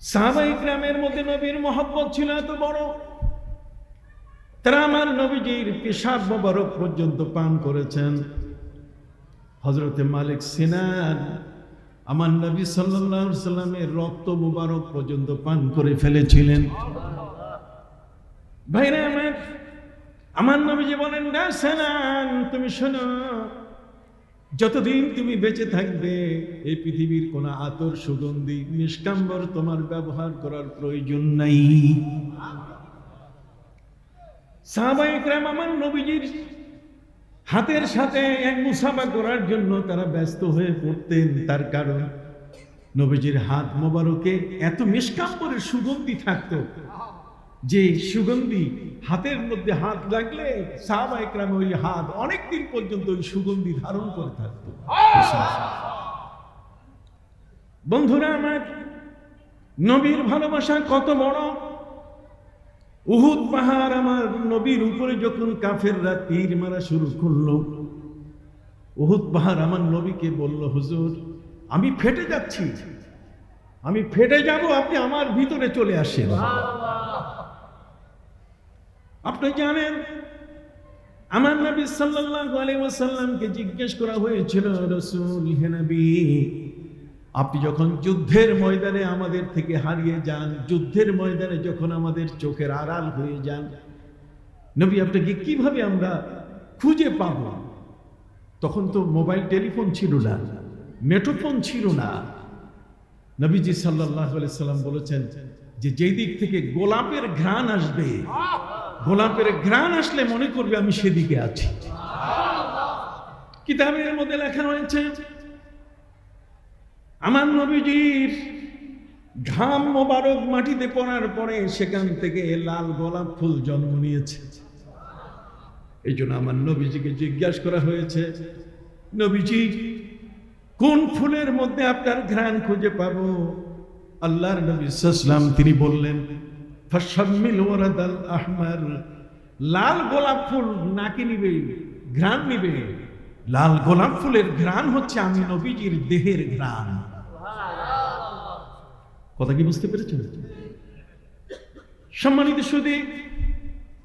সাহাবাই গ্রামের মধ্যে নবীর মহব্বত ছিল এত বড়। তারা আমার নবীজির পেশাব মোবারক পর্যন্ত পান করেছেন। হজরতে মালিক সিনান আমার নবী সাল্লাহ সাল্লামের রক্ত মুবারক পর্যন্ত পান করে ফেলেছিলেন। ভাইরা আমার আমার নবীজি বলেন, না সেনান, তুমি শোনো যতদিন তুমি বেঁচে থাকবে, এই পৃথিবীর কোন আতর সুগন্ধি নিষ্কাম্বর তোমার ব্যবহার করার প্রয়োজন নাই। নবীজির হাতের সাথে এক মুসাফা করার জন্য তারা ব্যস্ত হয়ে পড়তেন। তার কারণ, নবীজির হাত মোবারকে এত নিষ্কাম্বরের সুগন্ধি থাকতো। যে সুগন্ধি হাতের মধ্যে হাত লাগলে সাহাবাইকরাম ওই হাত অনেক দিন পর্যন্ত ওই সুগন্ধি ধারণ করে থাকতো। বন্ধুরা আমার, নবীর ভালোবাসা কত বড়? উহুদ পাহাড় আমার নবীর উপরে যখন কাফেররা তীর মারা শুরু করল, উহুদ পাহাড় আমার নবীকে বলল, হুজুর, আমি ফেটে যাচ্ছি। আমি ফেটে যাব, আপনি আমার ভিতরে চলে আসেন। আপনি জানেন, আমার নবী সাল্লাল্লাহু আলাইহি ওয়াসাল্লামকে জিজ্ঞেস করা হয়েছিল, রাসূল হে নবী, আপনি যখন যুদ্ধের ময়দানে আমাদের থেকে হারিয়ে যান, যুদ্ধের ময়দানে যখন আমাদের চোখের আড়াল হয়ে যান, নবী, আপনাকে কীভাবে আমরা খুঁজে পাব? তখন তো মোবাইল টেলিফোন ছিল না নেটোফোন ছিল না। নবীজি সাল্লাহ সাল্লাম বলেছেন যে, যেই দিক থেকে গোলাপের ঘ্রাণ আসবে গোলাপের ঘ্রাণ আসলে মনে করবে আমি সেদিকে আছি। কিতাবের মধ্যে লেখা হয়েছে আমার নবীজির ঘাম মোবারক মাটিতে পড়ার পরে সেখান থেকে লাল গোলাপ ফুল জন্ম নিয়েছে। এই জন্য আমার নবীজিকে জিজ্ঞাসা করা হয়েছে, নবীজি, কোন ফুলের মধ্যে আপনার ঘ্রাণ খুঁজে পাবো? আল্লাহর নবী সাল্লাম তিনি বললেন ফাশাম্মিল ওয়ারাদাল আহমার। লাল গোলাপ ফুল নাকি নিবে ঘ্রাণ নিবে। লাল গোলাপ ফুলের ঘ্রাণ হচ্ছে আমি নবীজির দেহের ঘ্রাণ। কথা কি বুঝতে পেরেছেন? সম্মানিত সুদী